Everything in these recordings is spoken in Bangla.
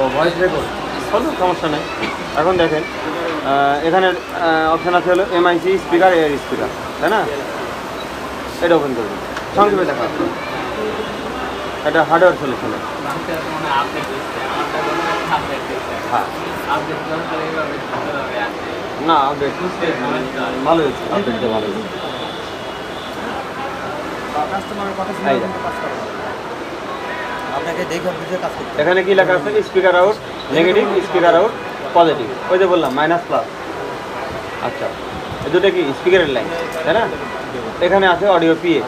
ও ভয়েস রেকর্ড হলো সমস্যা নেই। এখন দেখেন এখানে অপশান আছে হলো এমআইসি স্পিকার এয়ার স্পিকার তাই না? এটা ওপেন করবেন সংক্ষেপে দেখা। এটা হার্ডওয়্যার সলিউশন হ্যাঁ না আপডেট ভালো হয়েছে আপডেটটা ভালো হয়েছে কাস্টমারের কথা এই শুনে দেখো। কাজ করে আপনাকে দেখে বুঝে কাজ করতে এখানে কি লেখা আছে? Speaker out negative speaker out positive ওই যে বললাম মাইনাস প্লাস আচ্ছা এই দুটো কি? স্পিকারের লাইন তাই না? এখানে আছে অডিও পিএ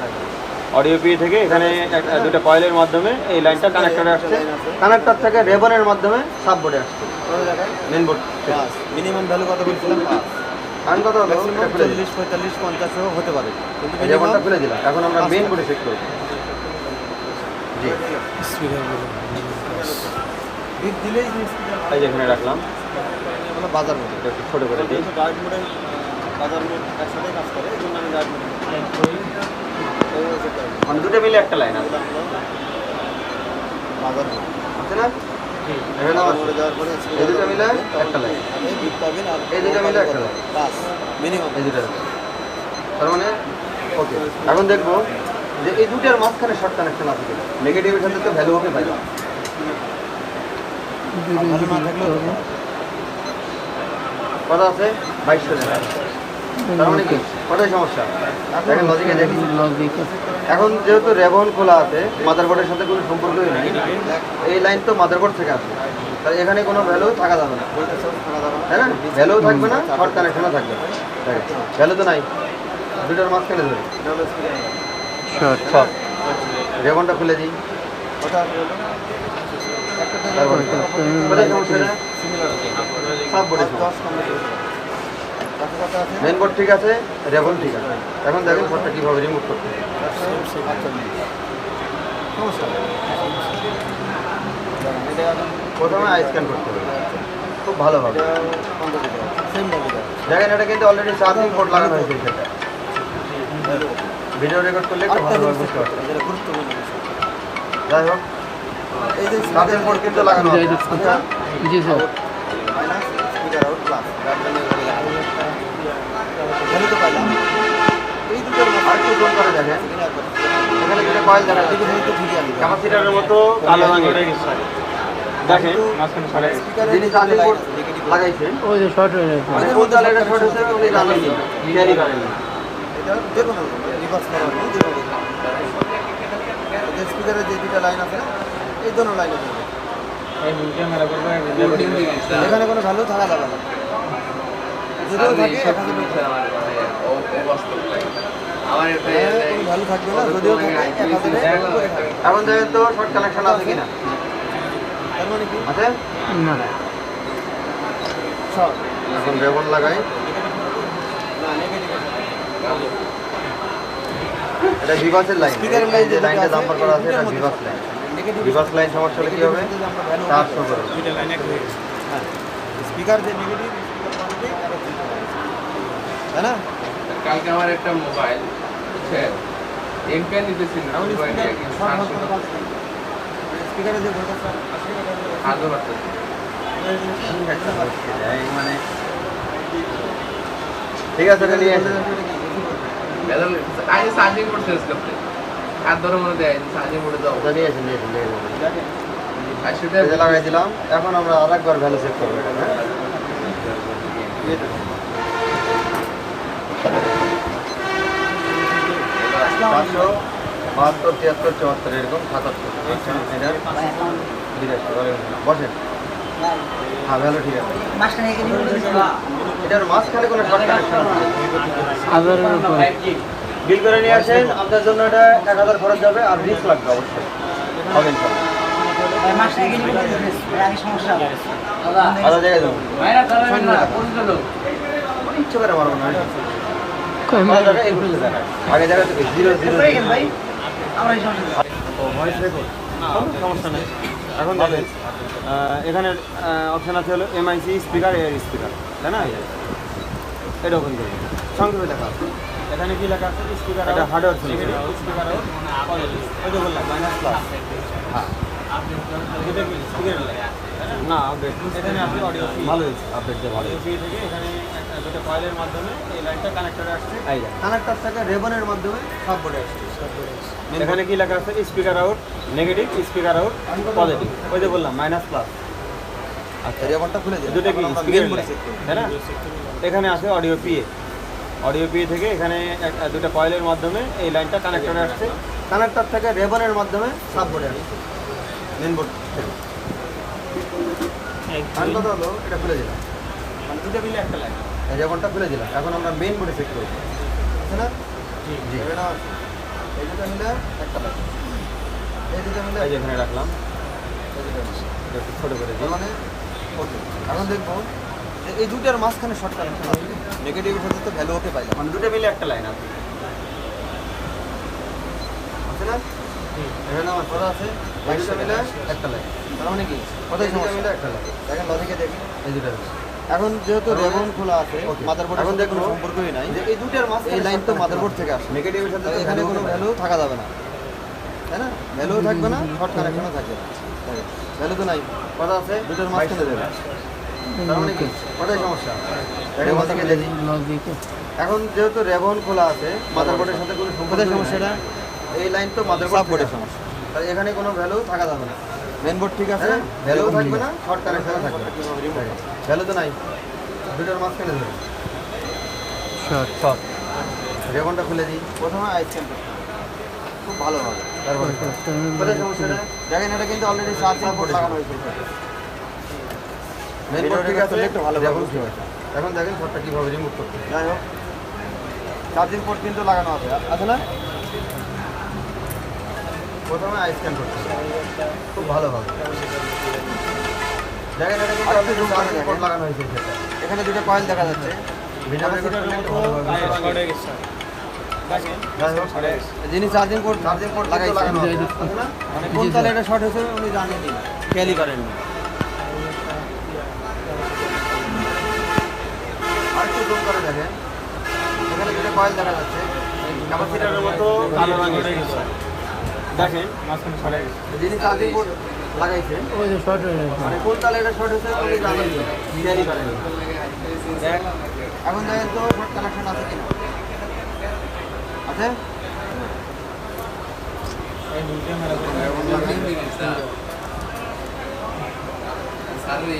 অডিও পিএ থেকে এখানে একটা- দুটো কয়েলের মাধ্যমে এই লাইনটা কানেক্টরে আসছে। কানেক্টর থেকে রেবনের মাধ্যমে সাববোর্ডে আসছে। মেন বোর্ড মিনিমাম ভ্যালু কত বলছিলাম? কারণ কত চল্লিশ পঁয়তাল্লিশ পঞ্চাশও হতে পারে। কিন্তু এখন আমরা মেন বোর্ডে চেক করব জি বিট দিলেই স্পিকার এই যে এখানে রাখলাম। বাজার মোড একটু ছোটো করে দিই। বাজার মোড একসাথে কাজ করে এই জন্য আমি গার্ড দুটো মিলে একটা লাইন আছে। বাজার আছে না? এই দুটো মিলে একটা লাইন এই দুটো মিলে একটা লাইন। মিনিমাম এই দুটো তার মানে ওকে এখন দেখব যে এই দুটার মাঝখানে শর্ট কানেকশন আছে কিনা? নেগেটিভের সাথে তো ভ্যালু না থাকলেও কত আছে? বাইশশো তার মানে কি? কটাই সমস্যা। দেখেন লজিকে দেখি। এখন যেহেতু রেবন খোলা আছে মাদারবোর্ডের সাথে কোনো সম্পর্কই নেই। এই লাইন তো মাদারবোর্ড থেকে আসে তাই এখানে কোনো ভ্যালু থাকা যাবে না। বলতে সব থাকা যাবে না। তাই না? ভ্যালু থাকবে না শর্ট কানেকশনও থাকবে। ভ্যালু তো নাই। দুটোর মাঝখানে ধরে এটা হলো রেবনটা খুলে দিই। বোর্ডে? মেন বোর্ড ঠিক আছে, রেবন ঠিক আছে। এখন দেখেন শর্টটা কীভাবে রিমুভ করতে প্রথমে আই স্ক্যান করতে খুব ভালো হবে। দেখেন এটা কিন্তু অলরেডি চার্জিং পোর্ট লাগানো হয়েছে সেটা। ভিডিও রেকর্ড করলে একটু ভালোভাবে বুঝতে যেটা গুরুত্বপূর্ণ যাই হোক এই যে পোর্ট কিন্তু লাগানো আছে। জি sir minus speaker out plus value তো পাইলাম। এই দুটোর জোন করে দেখেন এখানে দুটো কয়েল দেখা এদিকে যাচ্ছে ভ্যালু তো ঠিকই ক্যাপাসিটারের মতো কালো রঙের। দেখেন যিনি লাগাইছেন ওই যে শর্ট হয়ে গেছে মানে কোন এটা শর্ট হয়েছে উনি জানেন ক্যারি করেন এটা রিভার্স করা হবে যেভাবে যে স্পিকারের যে দুটা লাইন আছে এই দোনো লাইনে এখানে কোনো ভ্যালু থাকা যাবে না। যদিও হাজার হ্যাঁ, কোনো ভ্যালু থাকবে না যদিও। এখন দেখেন তো শর্ট কানেকশন আছে কিনা? মানে কি? আছে? না। এখন রেবন লাগাই। এটা ভিভাসের লাইন এই যে লাইনটা আছে, নাম্বার করা আছে এটা ভিভাস লাইন ভিভাস লাইন সমস্যা হলে কি হবে? চার শো করে। স্পিকার যে নেগেটিভ তাই না? কালকে আমার একটা মোবাইল বুঝছেন এমপিআর নিতেছি না মোবাইল স্পিকার যে মানে ঠিক আছে এটা নিয়ে আসেন আগে চার্জিং করতে করতে ধরে মনে দেয় চার্জিং করে দাও। নিয়ে আসেন নিয়ে আসেন আর সেটা লাগাই দিলাম এখন আমরা আরেকবার ভ্যালু চেক করব হ্যাঁ? চারশো বাহাত্তর তিয়াত্তর চুয়াত্তর এরকম সাতাত্তর। আচ্ছা। বসেন। হ্যাঁ ভ্যালু ঠিক আছে। এটার মাঝখানে কোনো শর্ট কানেকশন হাজারের উপরে। বিল করে নিয়ে আসেন আপনার জন্য এটা এক হাজার খরচ যাবে আর রিস্ক লাগবে অবশ্যই। হবে সমস্যা নেই। এখন দেখেন এখানে অপশান আছে হলো এমআইসি স্পিকার এয়ার স্পিকার তাই না? এটা ওপেন করবেন সংক্ষেপে দেখা আছে। এখানে কি লেখা আছে? স্পিকার এটা হার্ডওয়্যার স্পিকার ওই যে বললাম মাইনাস প্লাস হ্যাঁ না আপডেট এখানে আছে অডিও ভালো হয়েছে আপডেট দিয়ে ভালো হয়েছে। থেকে এখানে একটা দুটো কয়েলের মাধ্যমে এই লাইনটা কানেক্টরে আসছে। কানেক্টার থেকে রেবনের মাধ্যমে সব বোর্ডে আসছে। এখানে কি লেখা আছে? Speaker out negative speaker out positive ওই যে বললাম মাইনাস প্লাস আচ্ছা। রেবনটা খুলে দুটো কি? স্পিকার তাই না? এখানে আছে অডিও পিএ অডিও পিএ থেকে এখানে দুটো কয়েলের মাধ্যমে এই লাইনটা কানেক্টরে আসছে। কানেক্টার থেকে রেবনের মাধ্যমে সব বোর্ডে আসছে। মেন বোর্ড কথা হলো এটা খুলে দিলাম। মানে দুটো মিলে একটা লাইন এই রেবনটা খুলে দিলাম। এখন আমরা মেন বোর্ডে সেট করব। আছে না? জি। এটা এই দুটো মিলে একটা লাগে এই দুটো মিলে এই এখানে রাখলাম। একটু ছোট করে দিই। মানে ওকে। এখন দেখব এই দুটার মাঝখানে শর্ট কানেকশন আছে নেগেটিভের সাথে তো ভ্যালু ওকে পাইলাম। মানে দুটো মিলে একটা লাইন আছে। আছে না? এখানে আমার করা আছে এই মিলে একটা লাইন। তার মানে কি? কোথায় সমস্যা? মিলে একটা লাইন। দেখেন লজিকে দেখি। এই দুটো এখন যেহেতু রেবন খোলা আছে মাদারবোর্ড এখন দেখুন সম্পর্কই নাই। এই দুটার মাঝ এই লাইন তো মাদারবোর্ড থেকে আসে। নেগেটিভের সাথে এখানে কোনো ভ্যালু থাকা যাবে না। তাই না? ভ্যালু থাকবে না শর্ট কানেকশনও থাকবে না। ভ্যালু তো নাই। কথা আছে দুটোর মাঝখানে দেবে। তার মানে কি? কোথায় সমস্যা? রেবন থেকে দেখি। এখন যেহেতু রেবন খোলা আছে মাদারবোর্ডের সাথে কোনো কোথায় সমস্যাটা? এই লাইন তো মাদারবোর্ড সমস্যা। তাই এখানে কোনো ভ্যালু থাকা যাবে না। মেন বোর্ড ঠিক আছে? ভ্যালু থাকবে না শর্ট কানেকশন থাকবে। ভ্যালু তো নাই। দুটোর মাঝখানে ধরে শর্ট শর্ট রেবনটা খুলে দিই। প্রথমে আইসক্রিম খুব ভালো হবে। তারপরে কোথায় সমস্যাটা দেখেন এটা কিন্তু অলরেডি সাত সাপোর্ট লাগানো হয়েছে। মেন বোর্ড ঠিক আছে? একটু ভালো ঠিক আছে। এখন দেখেন শর্টটা কীভাবে রিমুভ করতে যাই হোক। চার্জিং পোর্ট কিন্তু লাগানো আছে। আছে না? প্রথমে আই স্ক্যান করতে খুব ভালো হবে। দেখেন এটা কিন্তু অলরেডি চার্জিং পোর্ট লাগানো হয়েছে এখানে দুটো কয়েল দেখা যাচ্ছে। একটু যিনি চার্জিং পোর্ট চার্জিং পোর্ট লাগাইছে। লাগানো আছে, আছে না? মানে কোন তালে এটা শর্ট হয়েছে উনি জানেনই না। খেয়ালই করেননি। আরেকটু জুম করে দেখেন। এখানে দুটো কয়েল দেখা যাচ্ছে। ক্যাপাসিটারের মতো কালো রঙের দেখেন। যিনি চার্জিং লাগাইছেন ওই যে শর্ট হয়ে গেছে মানে কোন তালে এটা শর্ট হয়েছে উনি জানেনই না খেয়ালই এখন দেখেন তো শর্ট কানেকশন আছে কিনা। আছে?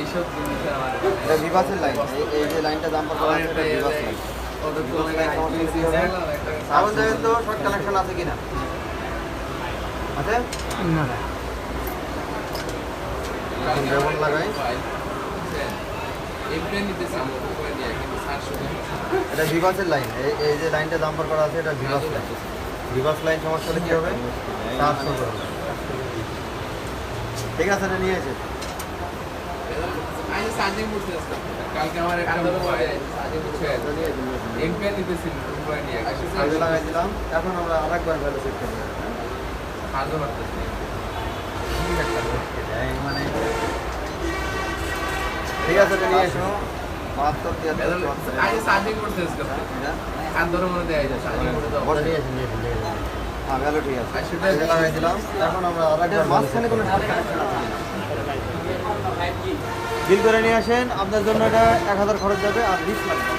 এইসব জিনিস আমার এটা ভিভাসের লাইন এই যে লাইনটা জাম্পার করা আছে এটা ভিভাস লাইন এখন দেখেন তো শর্ট কানেকশন আছে কিনা। আছে না। এখন লাগাই। এটা ভিভাসের লাইন এই যে লাইনটা জাম্পার করা আছে এটা ভিভাস লাইন ভিভাস লাইন সমস্যা হলে কী হবে? হবে। ঠিক আছে এটা নিয়ে এসে। কালকে আমার একটা এখন আমরা আরেকবার ভ্যালু সেট করব। কাজও মানে ঠিক আছে নিয়ে এসো হ্যাঁ মাঝখানে কোনো বিল করে নিয়ে আসেন। আপনার জন্য এটা এক হাজার খরচ যাবে আর রিস্ক লাগবে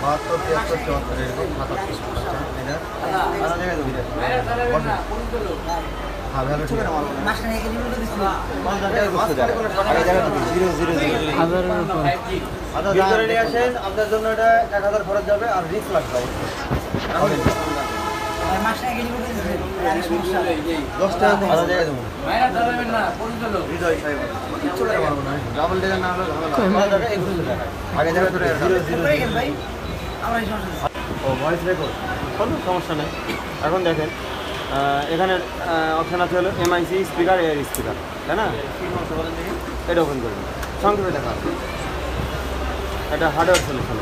বাহাত্তর তিয়াত্তর চুয়াত্তর এরকম হ্যাঁ আচ্ছা আপনার জন্য এটা এক হাজার খরচ যাবে আর রিস্ক লাগবে আগে জায়গায় তো জিরো জিরো ও ভয়েস রেকর্ড কোনো সমস্যা নেই। এখন দেখেন এখানে অপশান আছে হলো এমআইসি স্পিকার এয়ার স্পিকার তাই না? এটা ওপেন করুন সংক্ষেপে দেখা এটা হার্ডওয়্যার সলিউশন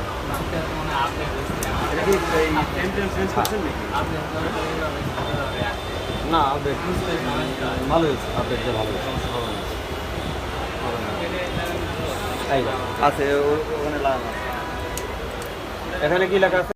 না আপডেট ভালো হয়েছে আপডেট ভালো হয়েছে। আছে ওখানে এখানে কি লেখা আছে?